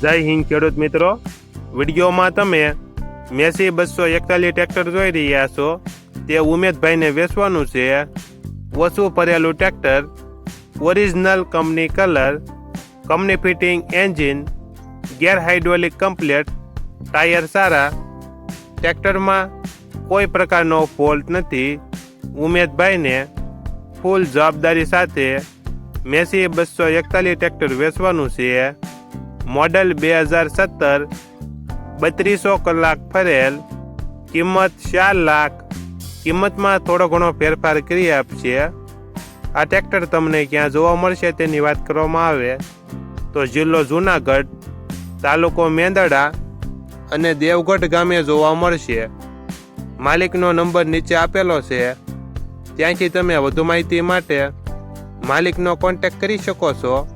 જય હિન્દ ખેડૂત મિત્રો. વિડીયોમાં તમે મેસી બસો એકતાલીસ ટ્રેક્ટર જોઈ રહ્યા છો. તે ઉમેદભાઈને વેચવાનું છે. ઓછું ભરેલું tractor original company colour company fitting engine gear hydraulic complete tyre સારા. ટ્રેક્ટરમાં કોઈ પ્રકારનો ફોલ્ટ નથી. ઉમેદભાઈને ફૂલ જવાબદારી સાથે મેસી બસો એકતાલીસ ટ્રેક્ટર વેચવાનું છે. મોડલ બે હજાર સત્તર, બત્રીસો કલાક ફરેલ, કિંમત ચાર લાખ, કિંમતમાં થોડો ઘણો ફેરફાર કરી આપશે. આ ટ્રેક્ટર તમને ક્યાં જોવા મળશે તેની વાત કરવામાં આવે. તો જિલ્લો જુનાગઢ, તાલુકો મેંદડા અને દેવગઢ ગામે જોવા મળશે. માલિકનો નંબર નીચે આપેલો છે. ત્યાંથી તમે વધુ માહિતી માટે માલિકનો કોન્ટેક્ટ કરી શકો છો.